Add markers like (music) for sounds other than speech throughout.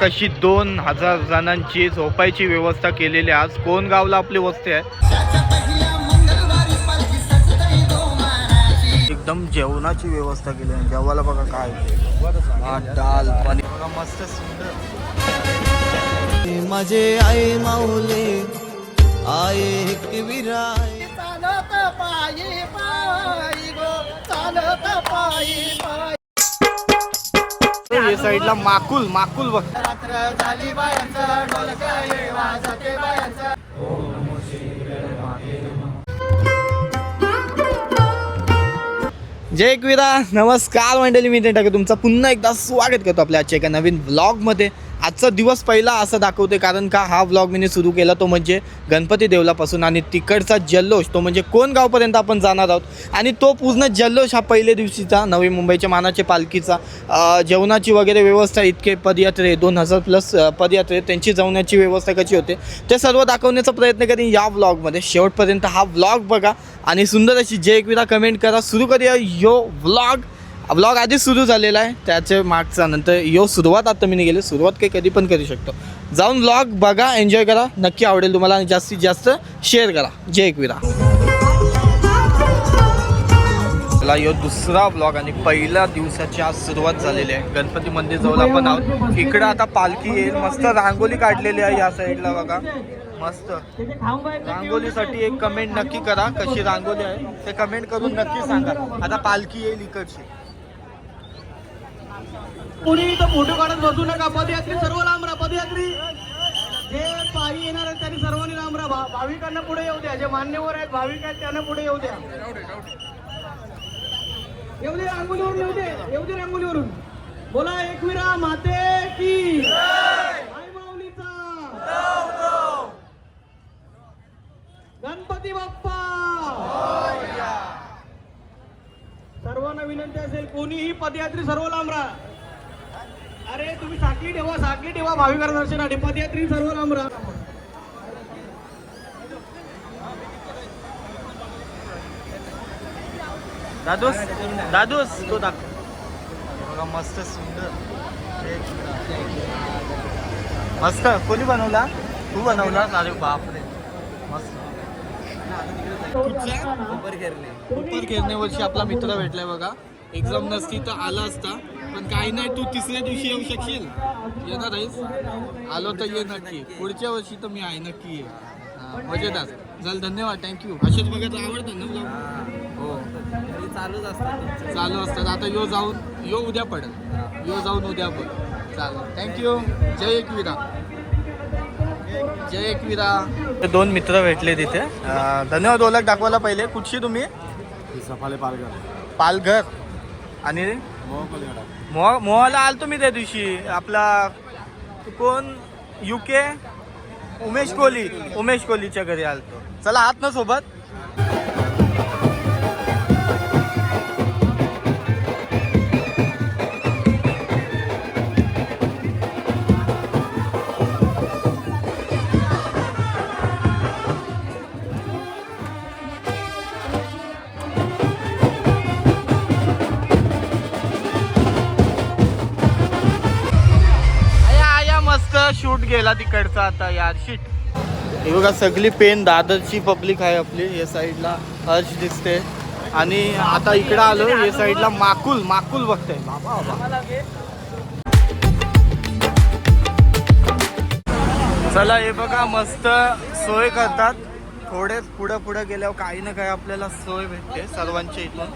कशी दोन हजार जणांची झोपायची व्यवस्था केलेली आहे. आज कोण गावला आपली वस्ती आहे? एकदम जेवणाची व्यवस्था केली आहे. जेवायला बघा काय भात डाल पाणी बघा मस्त सुंदर. माझे आई माऊले आये एकविराय चालत पायी पायी गो चालत पायी पायी. हे साईडला माकुल माकुल बघ. जय एकविरा नमस्कार मंडळी मी टाके तुमचं पुन्हा एकदा स्वागत करतो आपल्या आजच्या एका नवीन ब्लॉगमध्ये आजचा दिवस पहिला असं दाखवते कारण का हा व्लॉग मी सुरू केला तो म्हणजे गणपती देवलापासून. आणि तिकडचा जल्लोष तो म्हणजे कोण गावपर्यंत आपण जाणार आहोत? आणि तो पूर्ण जल्लोष हा पहिल्या दिवशीचा नवी मुंबईच्या मानाचे पालखीचा. जेवणाची वगैरे व्यवस्था इतके पदयात्रे दोन हजार प्लस पदयात्रे त्यांची जेवणाची व्यवस्था कशी होते? ते सर्व दाखवण्याचा प्रयत्न करीन या व्लॉगमध्ये शेवटपर्यंत हा व्लॉग बघा आणि सुंदर अशी जय एकविरा कमेंट करा. सुरू करूया यो व्लॉग ब्लॉग आधीच सुरू झालेला आहे. त्याच्या मागचा नंतर यो सुरुवात आता मी नाही गेले सुरुवात काही कधी पण करू शकतो. जाऊन ब्लॉग बघा एन्जॉय करा. नक्की आवडेल तुम्हाला आणि जास्तीत जास्त शेअर करा. जय एकविरा. चला यो दुसरा ब्लॉग आणि पहिल्या दिवसाची आज सुरुवात झालेली आहे. गणपती मंदिर जवळ आपण आहोत. इकडं आता पालखी येईल. मस्त रांगोली काढलेली आहे या साईडला बघा. मस्त. रांगोलीसाठी एक कमेंट नक्की करा कशी रांगोली आहे. ते कमेंट करून नक्की सांगा. आता पालखी येईल इकडची. कुणी इथं फोटो काढत बसू नका. पदयात्री सर्व लांब राहा पदयात्री. जे पायी येणार आहेत त्यांनी सर्वांनी लांब राहा. भाविकांना पुढे येऊ द्या. जे मान्यवर आहेत भाविक आहेत त्यांना पुढे येऊ द्या. येऊ दे रांगोलीवरून येऊ दे. येऊ दे रांगोलीवरून. बोला एकविरा माते की गणपती बाप्पा. सर्वांना विनंती असेल कोणीही पदयात्री सर्व लांब राहा. अरे तुम्ही साखळी ठेवा साखळी ठेवा भाविकांना दर्शनासाठी पदयात्री सर्व लांब राहा. दादूस दादूस तो दाखव बघा मस्त सुंदर. मस्त. कोणी बनवला? तू बनवला? अरे बापरे. मस्त. उपर खेळणे वर्षी आपला मित्र भेटलाय बघा. एक्झाम नसती तर आला असता. पण काही नाही तू तिसऱ्या दिवशी येऊ शकशील. येणार आहेस? आलो तर ये नक्की. पुढच्या वर्षी तर मी आहे नक्की ये. हा, चल धन्यवाद. थँक्यू असेच बघत आवडतं ना हो. चालूच असतात चालू असतात. आता यो जाऊन यो उद्या पडेल. यो जाऊन उद्या पडेल. चालेल. थँक्यू जय एकविरा जय एकविरा. दोन मित्र भेटले तिथे. धन्यवाद ओळख दाखवायला पहिले. कुठची तुम्ही? सफाले पालघर. पालघर. आणि? मोह मोहाला आलतो मी त्या दिवशी. आपला कोण? युके उमेश कोहली. उमेश कोहलीच्या घरी आलतो. चला आहात ना सोबत. गेला तिकडचा आता यार शिट हे बघा सगळी पेन दादरची पब्लिक आहे आपली या साईडला. हर्ष दिसते. आणि आता इकडं आलो या साईडला माकुल माकुल बघताय. बाबा बाबा. चला हे बघा मस्त सोय करतात. थोडे पुढं पुढं गेल्यावर काही ना काही आपल्याला सोय भेटते सर्वांच्या इथून.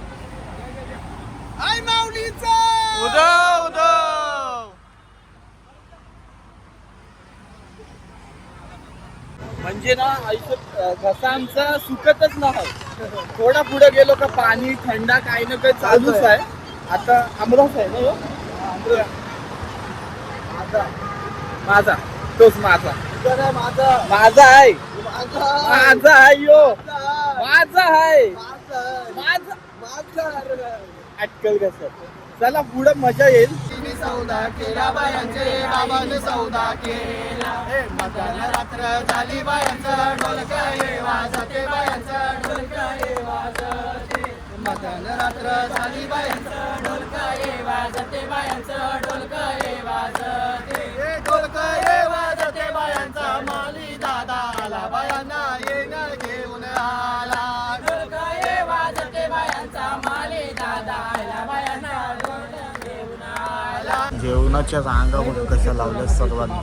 आई माऊलीचा! म्हणजे ना आयुष्यात अं, घसा आमचा सुकतच नाही. थोडा पुढे गेलो का पाणी थंडा काही ना काही चालूच आहे. आता आमरस आहे ना ह्यो? माझा. माझा. तोच माझा. माझा. माझा आहे. माझा माझा आहे यो. माझा आहे. माझा माझा अटकल कसं चला पुढे मजा येईल. सौदा केला बायांचे बाबाने सौदा केला. रात्र झाली बायांचं ढोलक येवा जाते बायांचं ढोलक येवा रात्र झाली बायांचं ढोलक वाजते जाते बायांचं ढोलक हे वाजते. ढोलक बायांचा माली दादा आला बायांना जेवणाच्या रांगा बघ कशा लावल्या सर्वांनी?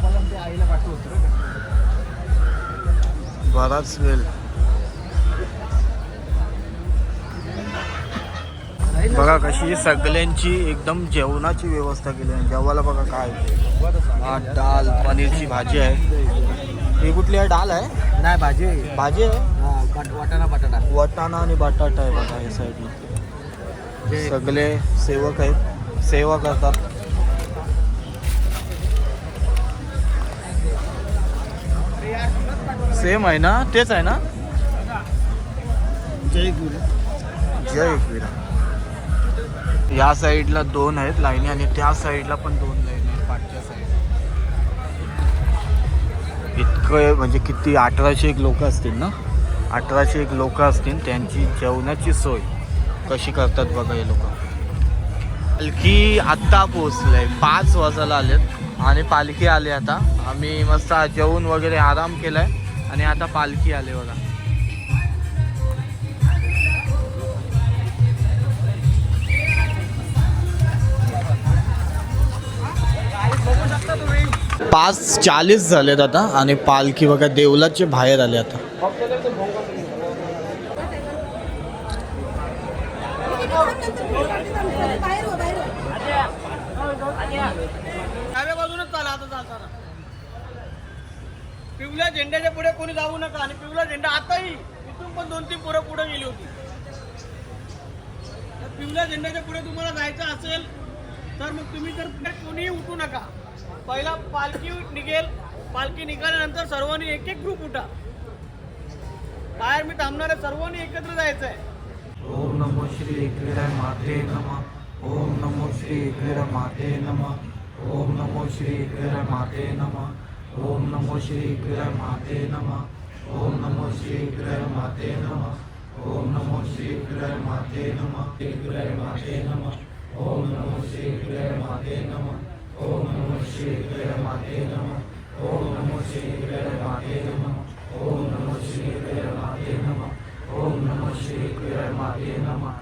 बराच वेळ. बघा कशी सगळ्यांची एकदम जेवणाची व्यवस्था केली आहे. जेवायला बघा काय भात डाल पनीरची भाजी आहे. ही कुठली आहे? डाल आहे? नाही भाजी भाजी आहे? वाटाणा बटाटा वटाणा आणि बटाटा आहे बघा या साईडला सगळे सेवक आहेत. सेवा करतात. सेम आहे ना? तेच आहे ना? जय जय एकविरा. या साईडला दोन आहेत लाईनी आणि त्या साईडला पण दोन लाईनी आहेत पाठच्या साईड इतकं म्हणजे किती अठराशे एक लोक असतील ना? अठराशे एक लोक असतील त्यांची जेवणाची सोय कशी करतात बघा हे लोक. पालखी आत्ता पोहोचलंय पाच वाजायला आलेत. आणि पालखी आली आता. आम्ही मस्त जेवून वगैरे आराम केलाय. आणि आता पालखी आले बघा. पाच चाळीस झालेत आता आणि पालखी बघा देवलाचे बाहेर आले आता. Yeah हो बाहेर हो डाव्या बाजूनच चाला आता चालताना पिवळ्या झेंड्याच्या पुढे कोणी जाऊ नका. आणि पिवळा झेंडा आताही इथून पण दोन तीन पोरं पुढे गेली होती. तर पिवळ्या झेंड्याच्या पुढे तुम्हाला जायचं असेल तर मग तुम्ही तर पुढे कोणीही उठू नका. पहिला पालखी निघेल. पालखी निघाल्यानंतर सर्वांनी एक एक ग्रुप उठा. बाहेर मी थांबणार आहे. सर्वांनी एकत्र जायचं आहे ओम नमो श्री एकविरा माते नमः. ओम नमो श्री एकविरा माते नमः. ओम नमो श्री एकविरा माते नमः. ओम नमो श्री एकविरा माते नमः। ओम नमो श्री एकविरा माते नमः। ओम नमो श्री एकविरा माते नमः। एकविरा माते नमः। ओम नमो श्री एकविरा माते नमः। ओम नमो श्री एकविरा माते नमः। ओम नमो श्री एकविरा माते नमः। ओम नमो श्री एकविरा माते नमः। ओम नमो श्री एकविरा माते नमः।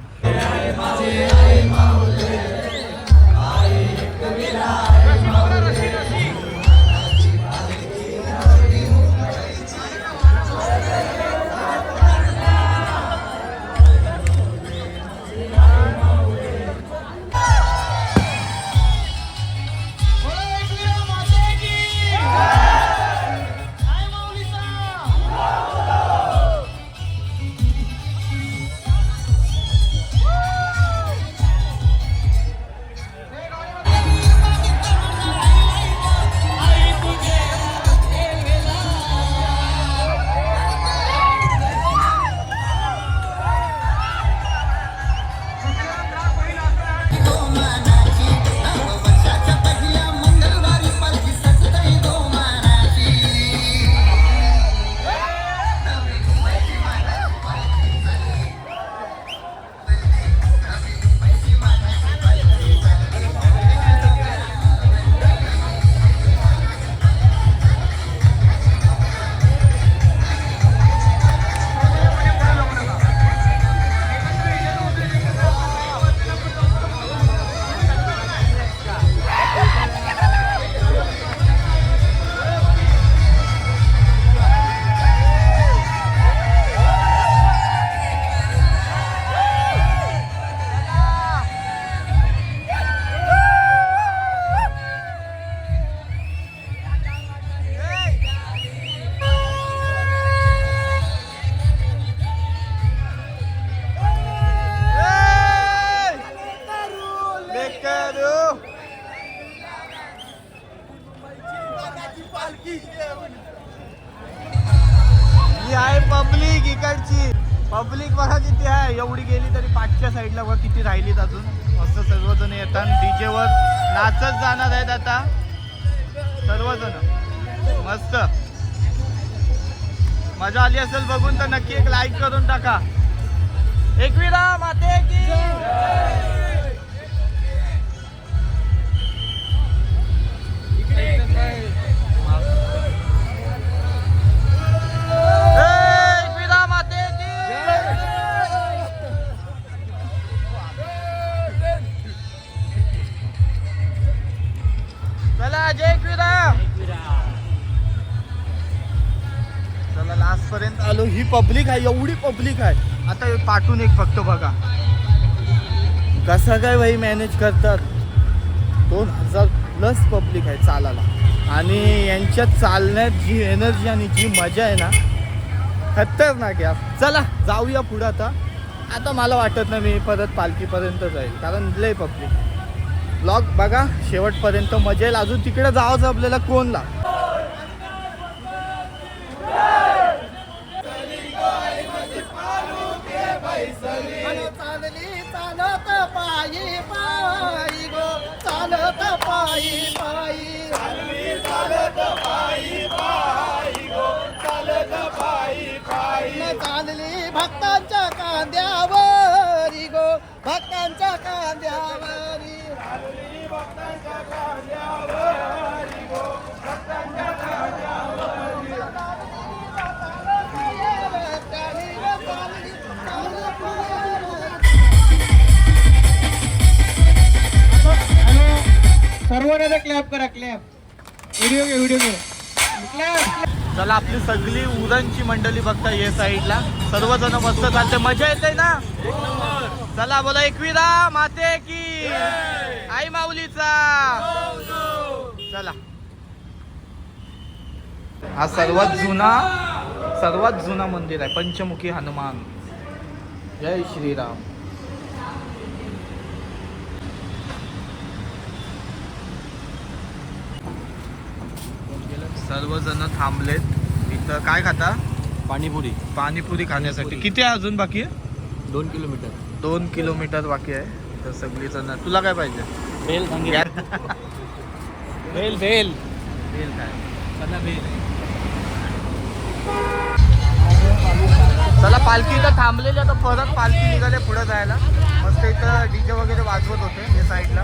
आता सर्वजण. मस्त. मजा आली असेल बघून तर नक्की एक लाईक करून टाका. एकविरा माते की इकडे. जय चला लास्ट पर्यंत आलो. ही पब्लिक आहे एवढी पब्लिक आहे. आता पाठून एक फक्त बघा. कसं काय भाई मॅनेज करतात? दोन हजार प्लस पब्लिक आहे चालायला. आणि यांच्यात चालण्यात जी एनर्जी आणि जी मजा आहे ना खतरनाक या चला जाऊया पुढं आता. आता मला वाटत नाही मी परत पालखीपर्यंत जाईल कारण लय पब्लिक ब्लॉग बघा शेवटपर्यंत मजा येईल. अजून तिकडे जावंच आपल्याला कोणला? पायी गो पायी पायी भक्तांच्या कांद्यावर गो भक्तांच्या कांद्यावर. सर्वांना क्लॅप करा क्लॅप व्हिडिओ घे व्हिडिओ घे. चला आपली सगळी उरणची मंडळी बघता ये साईडला. सर्वजण मस्त चालते मजा येते ना? चला बोला एकविरा माते की. आई माऊलीचा. चला. हा सर्वात जुना सर्वात जुना मंदिर आहे. पंचमुखी हनुमान. जय श्रीराम. सर्वजण थांबलेत. इथं काय खाता? पाणीपुरी. पाणीपुरी खाण्यासाठी. किती आहे अजून बाकी आहे? दोन किलोमीटर. दोन किलोमीटर बाकी आहे. तर सगळी जण तुला काय पाहिजे? बेल बेल बेल बेल काय? चला पालखी इथं थांबलेली आता परत पालखी निघाले पुढे जायला. मस्त इथं डीजे वगैरे वाजवत होते हे साईडला.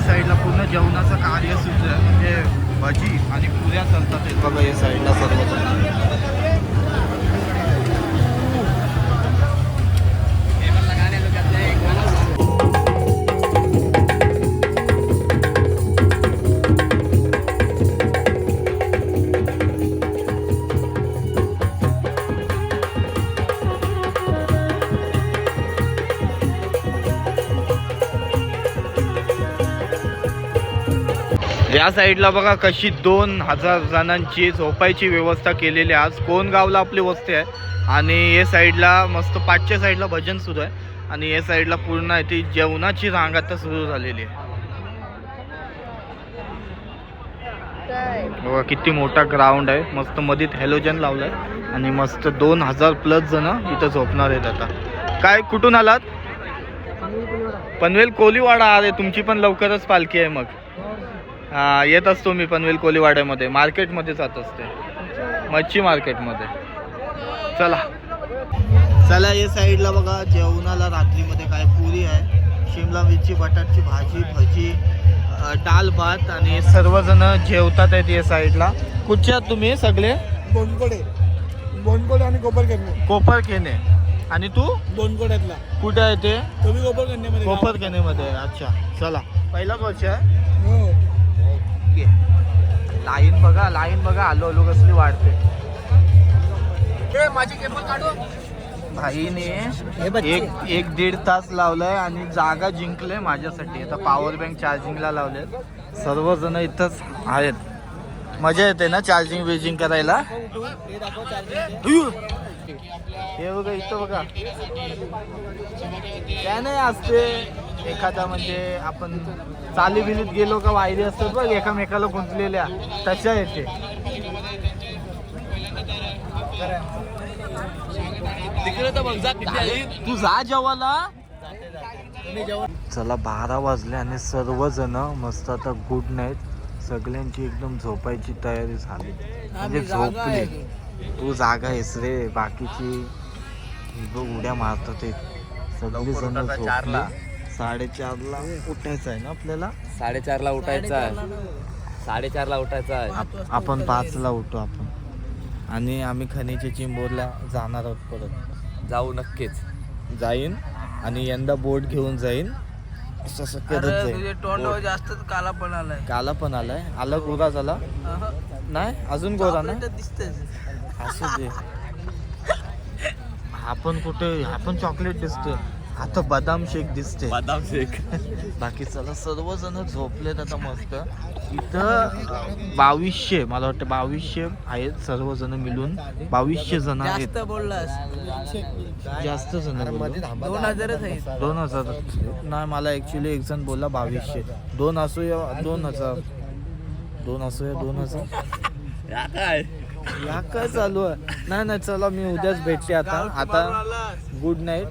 या साईडला पूर्ण जेवणाचं कार्य सुद्धा आहे. म्हणजे भजी आणि पुऱ्या चालतात बघा या साईडला सर्व या साईडला बघा कशी दोन हजार जणांची झोपायची व्यवस्था केलेली आहे. आज कोण गावला आपली वस्ती आहे? आणि या साईडला मस्त पाचच्या साईडला भजन सुरू आहे. आणि या साईडला पूर्ण आहे ती जेवणाची रांग आता सुरू झालेली आहे. बघा किती मोठा ग्राउंड आहे. मस्त मधीत हॅलोजन लावलंय. आणि मस्त दोन हजार प्लस जण इथं झोपणार आहेत आता. काय कुठून आलात? पनवेल कोलीवाडा. अरे तुमची पण लवकरच पालखी आहे मग. हा येत असतो मी पनवेल कोलीवाड्यामध्ये. मार्केटमध्ये जात असते. मच्छी मार्केटमध्ये. चला. चला या साईडला बघा जेवणाला रात्रीमध्ये काय पुरी आहे. शिमला मिरची बटाटची भाजी भजी डाल भात आणि सर्वजण जेवतात आहेत या साईडला. कुठच्या आहात तुम्ही सगळे? बोनकोडे बोनकोडे आणि कोपरकन्या. कोपर केने आणि तू? बोनकोड्यातला कुठे आहे ते? तुम्ही कोपरकन्यामध्ये कोपर केनेमध्ये आहे. अच्छा. चला. पहिला वर्ष आहे. हो ओके. लाईन बघा लाईन बघा आलो आलो कसली वाढते. माझी केबल काढू. भाईने एक एक दीड तास लावलाय आणि जागा जिंकले माझ्यासाठी. आता पॉवर बँक चार्जिंगला लावले सर्वजण इथंच आहेत. मजा येते ना चार्जिंग बिर्जिंग करायला. हे बघा इथं बघा. काय नाही असते. एखादा म्हणजे आपण चाली बिलीत गेलो का वायरी असतात बघ एकामेकाला गुंतलेल्या तशा येते. तू जा जेवायला. चला बारा वाजले आणि सर्वजण मस्त आता गुड नाईट. सगळ्यांची एकदम झोपायची तयारी झाली. म्हणजे झोपली. तू जागा आहेस रे बाकीची. बघ उड्या मारतात ते सगळी जण झोपली. साडेचारला उठायचं आहे ना आपल्याला? साडेचारला उठायचा आहे. साडेचारला उठायचा आहे. आप- आपण पाचला उठू आपण. आणि आम्ही खनिच्या चिंबोरला जाणार आहोत परत. जाऊ नक्कीच. जाईन आणि यंदा बोट घेऊन जाईन. जास्त काला पण आलाय. काला पण आलाय. आला गोरा झाला. नाही? अजून गोरा ना दिसतंय. असू दे. (laughs) हा पण कुठे हा पण चॉकलेट दिसते आता बदाम शेक दिसते. बदाम शेक. बाकी चला सर्वजण झोपलेत आता मस्त. इथं बावीसशे मला वाटतं बावीसशे आहेत सर्वजण मिळून. बावीसशे जण आहेत. जास्त बोललास. जास्त जण बोललो. दोन हजारच आहे दोन हजार. नाही मला ऍक्च्युली एक जण बोलला बावीसशे. दोन असू या दोन हजार. दोन असू या दोन हजार. काय? या काय चालू आहे? नाही नाही चला मी उद्याच भेटते आता. आता गुड नाईट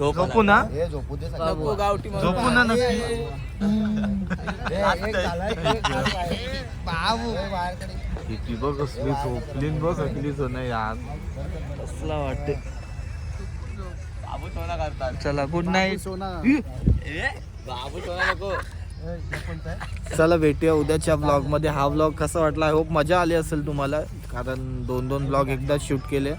झोप झोपू ना? नको गावठी मारून. झोपू ना नक्की. (laughs) किती बघ कसली झोपली बघ सगळी जण यार. कसला वाटते बाबू सोना करतात चला गुड नाईट बाबू सोना नको. चला भेटूया उद्याच्या ब्लॉगमध्ये. हा ब्लॉग कसा वाटला? आय होप मजा आली असेल तुम्हाला. कारण दोन दोन ब्लॉग एकदा शूट केले.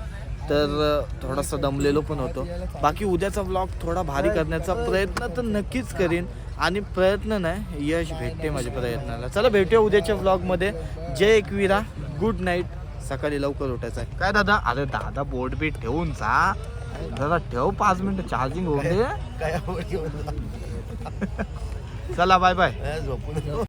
तर थोडासा दमलेलो पण होतो. बाकी उद्याचा ब्लॉग थोडा भारी करण्याचा प्रयत्न तर नक्कीच करीन. आणि प्रयत्न नाही यश भेटते माझ्या प्रयत्नाला. चला भेटूया उद्याच्या ब्लॉगमध्ये. जय एकविरा गुड नाईट सकाळी लवकर उठायचं आहे काय दादा? अरे दादा बोर्ड बीट ठेवून जा. दादा ठेव पाच मिनिटं चार्जिंग होऊ दे. चला बाय बाय